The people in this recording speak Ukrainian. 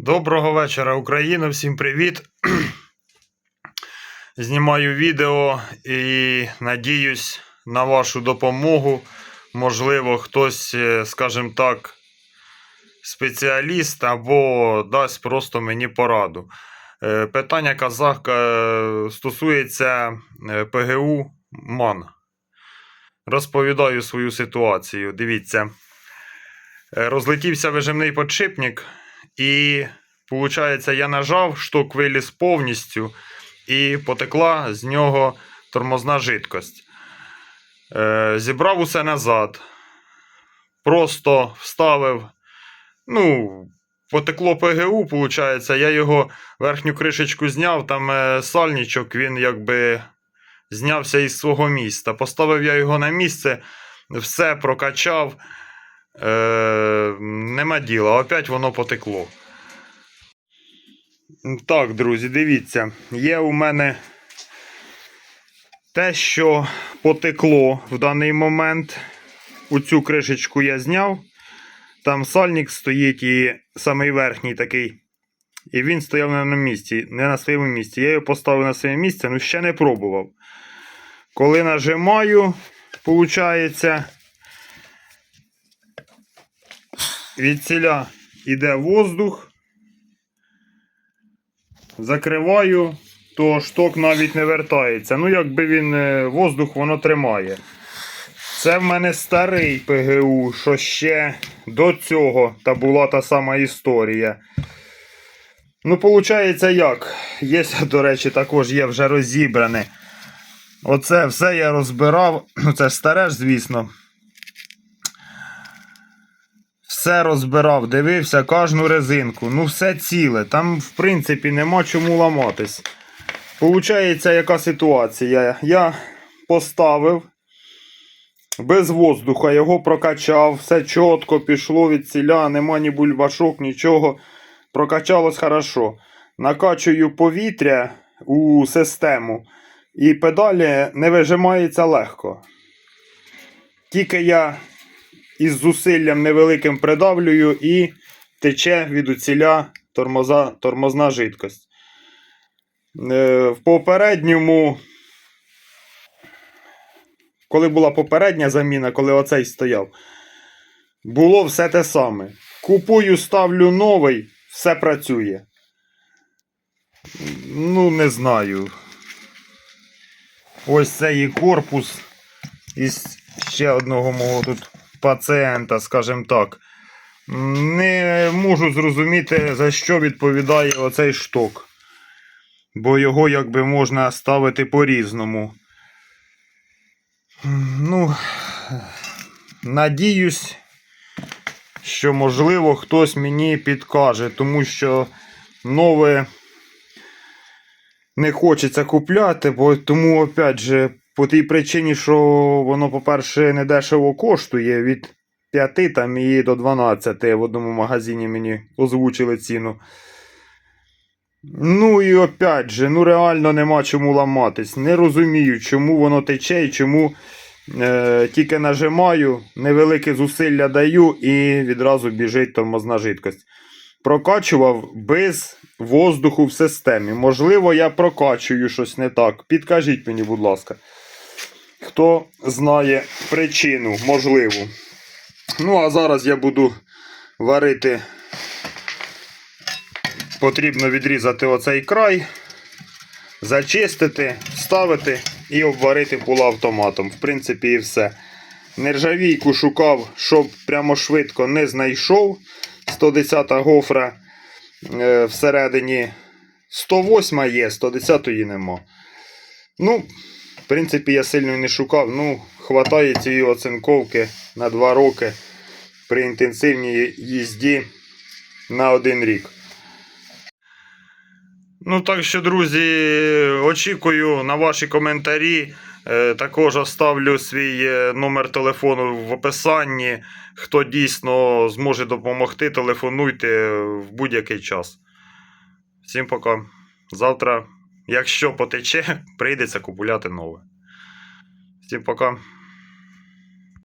Доброго вечора, Україна! Всім привіт! Знімаю відео і надіюсь на вашу допомогу. Можливо, хтось, е, скажімо так, спеціаліст або дасть просто мені пораду. Е, Питання казахка е, стосується ПГУ МАН. Розповідаю свою ситуацію. Дивіться, розлетівся вижимний подшипник. І, виходить, я нажав, шток виліз повністю, і потекла з нього тормозна жидкость. Е, зібрав усе назад. Просто вставив. Ну, потекло ПГУ, виходить, я його верхню кришечку зняв, там е, сальничок, він якби знявся із свого місця. Поставив я його на місце, все прокачав. Е, нема діла, опять воно потекло. Так, друзі, дивіться, є у мене те, що потекло в даний момент. У цю кришечку я зняв. Там сальник стоїть і самий верхній такий. І він стояв не на місці, не на своєму місці. Я його поставив на своє місце, але ще не пробував. Коли нажимаю, виходить, від ціля йде воздух. Закриваю, то шток навіть не вертається. Ну, якби він е, воздух воно тримає. Це в мене старий ПГУ, що ще до цього та була та сама історія. Ну, виходить, як? Є, до речі, також є вже розібране. Оце все я розбирав. Ну, це старе ж, звісно. Все розбирав, дивився кожну резинку. Ну, все ціле. Там, в принципі, нема чому ламатись. Получається, яка ситуація? Я поставив без воздуха, його прокачав, все чітко пішло від ціля, нема ні бульбашок, нічого. Прокачалось хорошо. Накачую повітря у систему, і педалі не вижимаються легко. Тільки я із зусиллям невеликим придавлюю і тече від уціля тормоза, тормозна жидкость. Е, в попередньому, коли була попередня заміна, коли оцей стояв, було все те саме. Купую, ставлю новий, все працює. Ну, не знаю. Ось цей корпус із ще одного мого тут пацієнта, скажімо так. Не можу зрозуміти, за що відповідає оцей шток. Бо його якби можна ставити по-різному. Ну, надіюсь, що можливо хтось мені підкаже, тому що нове не хочеться купляти, бо тому, опять же, по тій причині, що воно, по-перше, не дешево коштує від 5 там, і до 12 в одному магазині мені озвучили ціну. Ну і опять же, ну реально нема чому ламатись. Не розумію, чому воно тече і чому е, тільки нажимаю, невелике зусилля даю і відразу біжить тормозна жидкость. Прокачував без воздуху в системі. Можливо, я прокачую щось не так. Підкажіть мені, будь ласка. Хто знає причину, можливу. Ну, а зараз я буду варити. Потрібно відрізати оцей край, зачистити, вставити і обварити полуавтоматом. В принципі, і все. Нержавійку шукав, щоб прямо швидко не знайшов. 110 гофра е, всередині 108 є, 110 нема. Ну, в принципі, я сильно не шукав. Ну, хватає цієї оцинковки на 2 роки при інтенсивній їзді на один рік. Ну, так що, друзі, очікую на ваші коментарі. Е, Також оставлю свій е, номер телефону в описанні. Хто дійсно зможе допомогти, телефонуйте в будь-який час. Всім пока. Завтра, якщо потече, прийдеться купувати нове. Всім пока.